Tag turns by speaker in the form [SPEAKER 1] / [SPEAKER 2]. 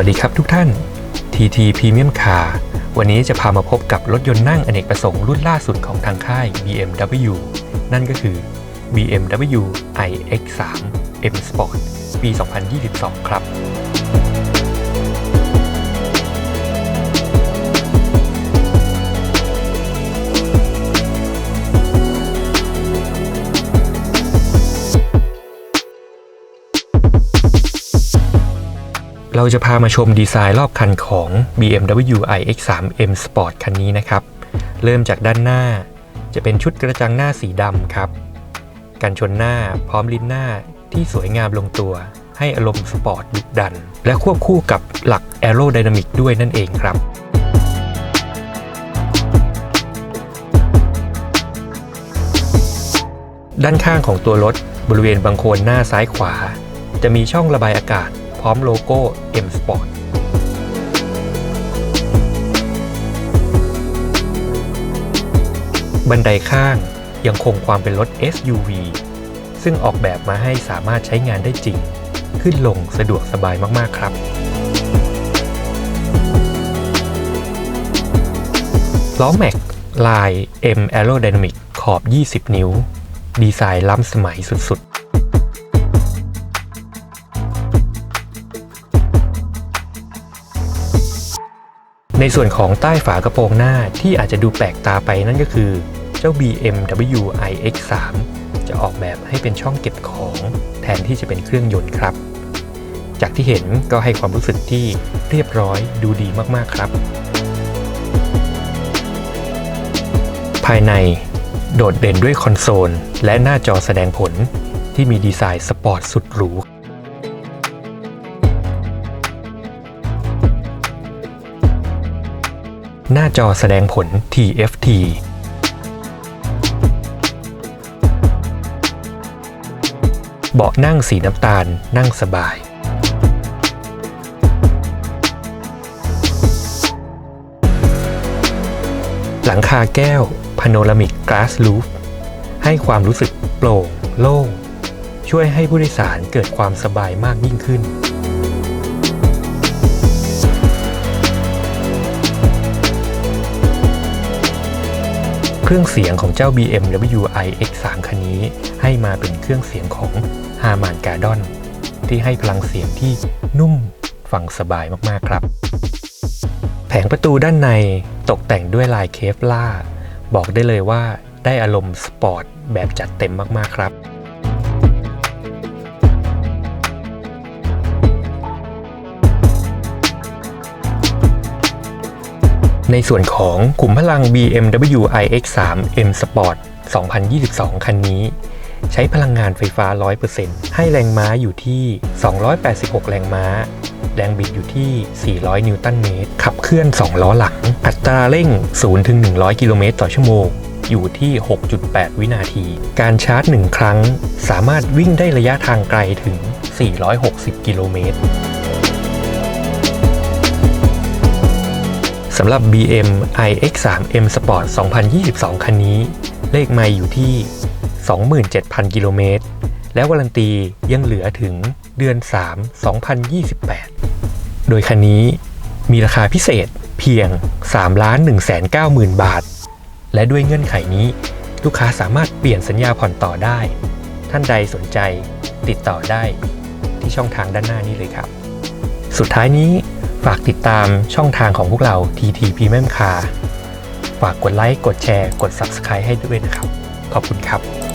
[SPEAKER 1] วัสดีครับทุกท่าน TT Premium Car วันนี้จะพามาพบกับรถยนต์นั่งอเนกประสงค์รุ่นล่าสุดของทางค่าย BMW นั่นก็คือ BMW iX3 M Sport ปี 2022 ครับ เราจะพามาชมดีไซน์รอบคันของ BMW iX3 M Sport คันนี้นะครับ เริ่มจากด้านหน้า จะเป็นชุดกระจังหน้าสีดำครับ กันชนหน้าพร้อมลิ้นหน้าที่สวยงามลงตัว ให้อารมณ์สปอร์ตดุดัน และควบคู่กับหลัก Aerodynamic ด้วยนั่นเองครับด้านข้างของตัวรถบริเวณบังโคนหน้าซ้ายขวา จะมีช่องระบายอากาศ พร้อมโลโก้ M Sport บันไดข้างยังคงความเป็นรถ SUV ซึ่งออกแบบมาให้สามารถใช้งานได้จริง ขึ้นลงสะดวกสบายมากๆครับ ล้อแม็กลาย M Aerodynamic ขอบ 20 นิ้ว ดีไซน์ล้ำสมัยสุด ในส่วนของใต้ฝากระโปรงหน้าที่อาจจะดูแปลกตาไปนั่นก็คือ เจ้า BMW iX3 จะออกแบบให้เป็นช่องเก็บของแทนที่จะเป็นเครื่องยนต์ครับ จากที่เห็นก็ให้ความรู้สึกที่เรียบร้อยดูดีมากๆครับ ภายในโดดเด่นด้วยคอนโซล และหน้าจอแสดงผลที่มีดีไซน์สปอร์ตสุดหรู หน้าจอแสดงผล TFT เบาะนั่งสีน้ำตาลนั่งสบาย หลังคาแก้ว Panoramic Glass Roof ให้ความรู้สึกโปร่ง โล่ง ช่วยให้ผู้โดยสารเกิดความสบายมากยิ่งขึ้น เครื่องเสียงของเจ้า BMW iX3 คันนี้ให้มาเป็นเครื่องเสียงของ Harman g a r d o n ที่ให้พลังเสียงที่นุ่มฟังสบายมากๆครับ แผงประตูด้านในตกแต่งด้วยลายเคฟล่า บอกได้เลยว่าได้อารมณ์สปอร์ตแบบจัดเต็มมากๆครับ ในส่วนของขุมพลัง BMW iX3 M Sport 2022 คันนี้ ใช้พลังงานไฟฟ้า 100%ให้แรงม้าอยู่ที่ 286 แรงม้า แรงบิดอยู่ที่ 400 นิวตันเมตร ขับเคลื่อน 2 ล้อหลัง อัตราเร่ง 0-100 กิโลเมตรต่อชั่วโมง อยู่ที่ 6.8 วินาที การชาร์จ 1 ครั้ง สามารถวิ่งได้ระยะทางไกลถึง 460 กิโลเมตร สำหรับ BM iX3 M Sport 2022 คันนี้ เลขไมล์อยู่ที่ 27,000 กิโลเมตร และวารันตียังเหลือถึงเดือน 3 2028 โดยคันนี้มีราคาพิเศษเพียง 3 1 9 0 0 0 0 บาท และด้วยเงื่อนไขนี้ ลูกค้าสามารถเปลี่ยนสัญญาผ่อนต่อได้ ท่านใดสนใจติดต่อได้ที่ช่องทางด้านหน้านี้เลยครับ สุดท้ายนี้ ฝากติดตามช่องทางของพวกเรา TT Premium Car ฝากกดไลค์ กดแชร์ กด Subscribe ให้ด้วยนะครับ ขอบคุณครับ